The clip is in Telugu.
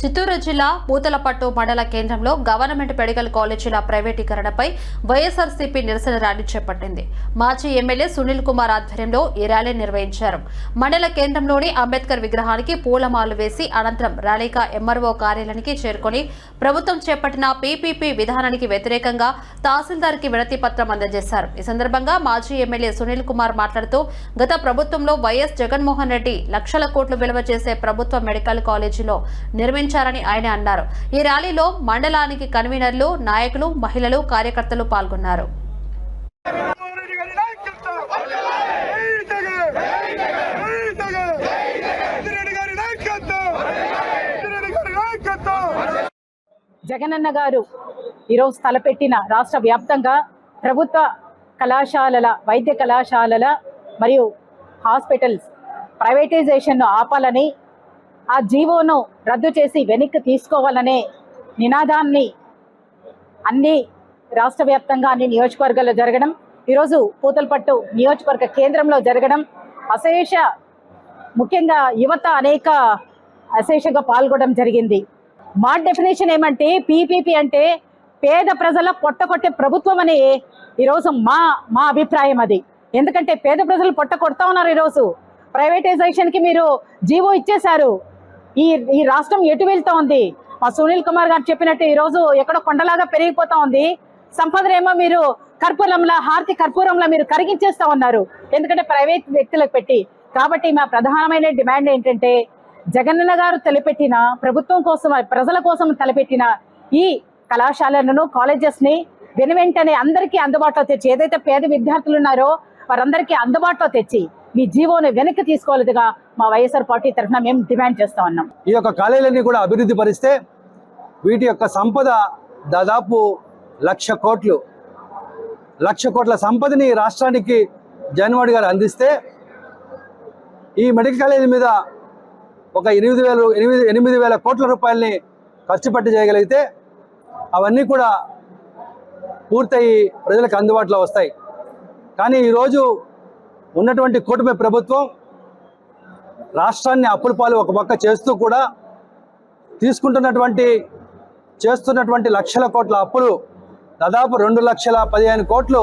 చిత్తూరు జిల్లా పూతలపట్టు మండల కేంద్రంలో గవర్నమెంట్ మెడికల్ కాలేజీల ప్రైవేటీకరణపై వైఎస్ఆర్సీపీ నిరసన ర్యాలీ చేపట్టింది. మాజీ ఎమ్మెల్యే సునీల్ కుమార్ ఆధ్వర్యంలో ఈ ర్యాలీ నిర్వహించారు. మండల కేంద్రంలోని అంబేద్కర్ విగ్రహానికి పూలమాలు వేసి అనంతరం ర్యాలీగా ఎంఆర్ఓ కార్యాలయానికి చేరుకొని ప్రభుత్వం చేపట్టిన పీపీపీ విధానానికి వ్యతిరేకంగా తహసీల్దార్కి వినతి పత్రం అందజేశారు. ఈ సందర్భంగా మాజీ ఎమ్మెల్యే సునీల్ కుమార్ మాట్లాడుతూ గత ప్రభుత్వంలో వైఎస్ జగన్మోహన్ రెడ్డి లక్షల కోట్లు విలువ చేసే ప్రభుత్వ మెడికల్ కాలేజీలో నిర్వహించారని ఆయన అన్నారు. ఈ ర్యాలీలో మండలానికి కన్వీనర్లు నాయకులు మహిళలు కార్యకర్తలు పాల్గొన్నారు. జగనన్న గారు ఈరోజు తలపెట్టిన రాష్ట్ర వ్యాప్తంగా ప్రభుత్వ కళాశాలల వైద్య కళాశాలల మరియు హాస్పిటల్స్ ప్రైవేటైజేషన్ను ఆపాలని ఆ జీవోను రద్దు చేసి వెనక్కి తీసుకోవాలనే నినాదాన్ని అన్ని రాష్ట్ర వ్యాప్తంగా అన్ని నియోజకవర్గాల్లో జరగడం ఈరోజు పూతలపట్టు నియోజకవర్గ కేంద్రంలో జరగడం అశేష ముఖ్యంగా యువత అనేక అశేషంగా పాల్గొనడం జరిగింది. మా డెఫినేషన్ ఏమంటే పీపీపీ అంటే పేద ప్రజల పొట్టకొట్టే ప్రభుత్వం అని ఈరోజు మా మా అభిప్రాయం అది. ఎందుకంటే పేద ప్రజలు పొట్ట కొడతా ఉన్నారు ఈరోజు. ప్రైవేటైజేషన్కి మీరు జీవో ఇచ్చేశారు. ఈ ఈ రాష్ట్రం ఎటు వెళ్తా ఉంది? మా సునీల్ కుమార్ గారు చెప్పినట్టు ఈరోజు ఎక్కడో కొండలాగా పెరిగిపోతా ఉంది. సంపదనేమో మీరు కర్పూరంలా హారతి కర్పూరంలా మీరు కరిగించేస్తా ఉన్నారు. ఎందుకంటే ప్రైవేట్ వ్యక్తులకు పెట్టి. కాబట్టి మా ప్రధానమైన డిమాండ్ ఏంటంటే జగనన్న గారు తలపెట్టిన ప్రభుత్వం కోసం ప్రజల కోసం తలపెట్టిన ఈ కళాశాలలను కాలేజెస్ని వెను వెంటనే అందరికీ అందుబాటులో తెచ్చి ఏదైతే పేద విద్యార్థులు ఉన్నారో వారందరికీ అందుబాటులో తెచ్చి మీ జీవోని వెనక్కి తీసుకోవాలిగా మా వైఎస్ఆర్ పార్టీ తరఫున మేము డిమాండ్ చేస్తా ఉన్నాం. ఈ యొక్క కాలేజీలన్నీ కూడా అభివృద్ధి పరిస్తే వీటి యొక్క సంపద దాదాపు లక్ష కోట్లు లక్ష కోట్ల సంపదని రాష్ట్రానికి జగన్మోహన్ గారు అందిస్తే ఈ మెడికల్ కాలేజీ మీద ఒక ఎనిమిది వేలు ఎనిమిది ఎనిమిది వేల కోట్ల రూపాయలని ఖర్చు పెట్టి చేయగలిగితే అవన్నీ కూడా పూర్తయి ప్రజలకు అందుబాటులో వస్తాయి. కానీ ఈరోజు ఉన్నటువంటి కూటమి ప్రభుత్వం రాష్ట్రాన్ని అప్పుల పాలు ఒక పక్క చేస్తూ కూడా తీసుకుంటున్నటువంటి చేస్తున్నటువంటి లక్షల కోట్ల అప్పులు దాదాపు రెండు లక్షల పదిహేను కోట్లు